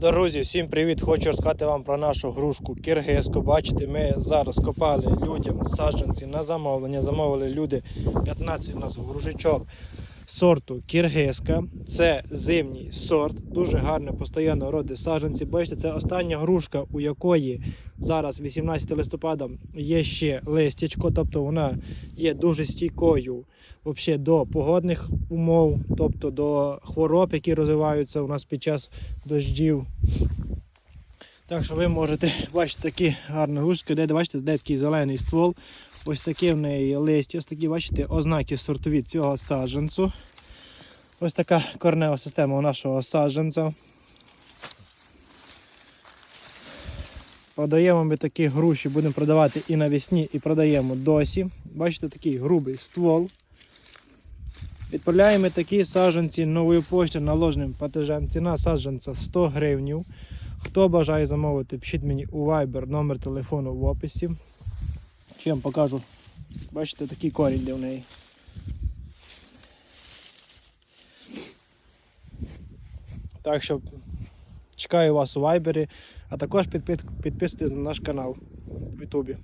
Друзі, всім привіт! Хочу розказати вам про нашу грушку киргизку. Бачите, ми зараз копали людям саджанці на замовлення. Замовили люди 15 у нас грушечок сорту киргизька. Це зимній сорт, дуже гарно постійно родить саджанці. Бачите, це остання грушка, у якої зараз 18 листопада є ще листячко, тобто вона є дуже стійкою вообще до погодних умов, тобто до хвороб, які розвиваються у нас під час дождів. Так що ви можете бачити такі гарні грушки, де бачите, де такий зелений ствол. Ось такі в неї листя, ось такі, бачите, ознаки сортові цього саджанцю. Ось така корнева система у нашого саджанця. Продаємо ми такі груші, будемо продавати і навесні, і продаємо досі. Бачите, такий грубий ствол. Відправляємо такі саджанці новою поштою наложеним платежем. Ціна саджанця 100 гривнів. Хто бажає замовити, пишіть мені у Viber номер телефону в описі. Ще я вам покажу. Бачите, такий корінь де в неї. Так що чекаю вас у Viber, а також підпис- підписуйтесь на наш канал в Ютубі.